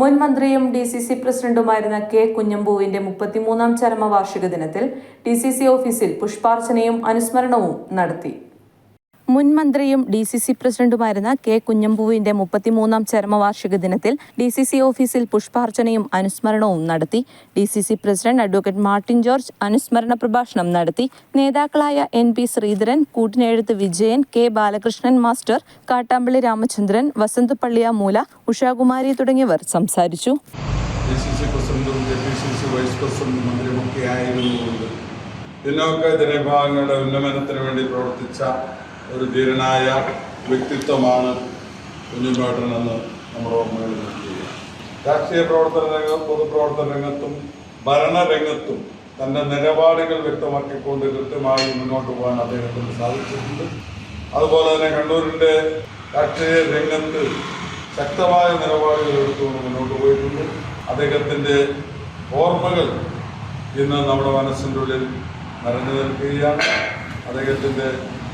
മുൻ മന്ത്രിയും D C C പ്രസിഡന്റുമായിരുന്ന കെ കുഞ്ഞമ്പൂവിന്റെ മുപ്പത്തിമൂന്നാം ചരമവാർഷിക ദിനത്തിൽ ഡി സി സി ഓഫീസിൽ പുഷ്പാർച്ചനയും അനുസ്മരണവും നടത്തി. മുൻ മന്ത്രിയും ഡി സി സി പ്രസിഡന്റുമായിരുന്ന കെ കുഞ്ഞമ്പൂവിന്റെ മുപ്പത്തിമൂന്നാം ചരമവാർഷിക ദിനത്തിൽ ഡി സി സി ഓഫീസിൽ പുഷ്പാർച്ചനയും അനുസ്മരണവും നടത്തി. D C C president advocate Martin George അനുസ്മരണ പ്രഭാഷണം നടത്തി. നേതാക്കളായ എൻ പി ശ്രീധരൻ കൂട്ടിനെഴുത്ത് വിജയൻ കെ ബാലകൃഷ്ണൻ മാസ്റ്റർ കാട്ടാമ്പള്ളി രാമചന്ദ്രൻ വസന്ത് പള്ളിയാമൂല ഉഷാകുമാരി തുടങ്ങിയവർ സംസാരിച്ചു. പിന്നോക്ക ജനവിഭാഗങ്ങളുടെ ഉന്നമനത്തിന് വേണ്ടി പ്രവർത്തിച്ച ഒരു ധീരനായ വ്യക്തിത്വമാണ് കുഞ്ഞുമേട്ടൻ എന്ന് നമ്മുടെ ഓർമ്മകളിൽ നിർത്തുക രാഷ്ട്രീയ പ്രവർത്തന രംഗം പൊതുപ്രവർത്തന രംഗത്തും ഭരണരംഗത്തും തന്റെ നിലപാടുകൾ വ്യക്തമാക്കിക്കൊണ്ട് കൃത്യമായി മുന്നോട്ട് പോകാൻ അദ്ദേഹത്തിന് സാധിച്ചിട്ടുണ്ട്. അതുപോലെ തന്നെ കണ്ണൂരിന്റെ രാഷ്ട്രീയ രംഗത്ത് ശക്തമായ നിലപാടുകൾ എടുത്തുകൊണ്ട് മുന്നോട്ട് പോയിട്ടുണ്ട്. അദ്ദേഹത്തിന്റെ ഓർമ്മകൾ ഇന്ന് നമ്മുടെ മനസ്സിന്റെ ഉള്ളിൽ നിറഞ്ഞു നിൽക്കുകയാണ്. അദ്ദേഹത്തിന്റെ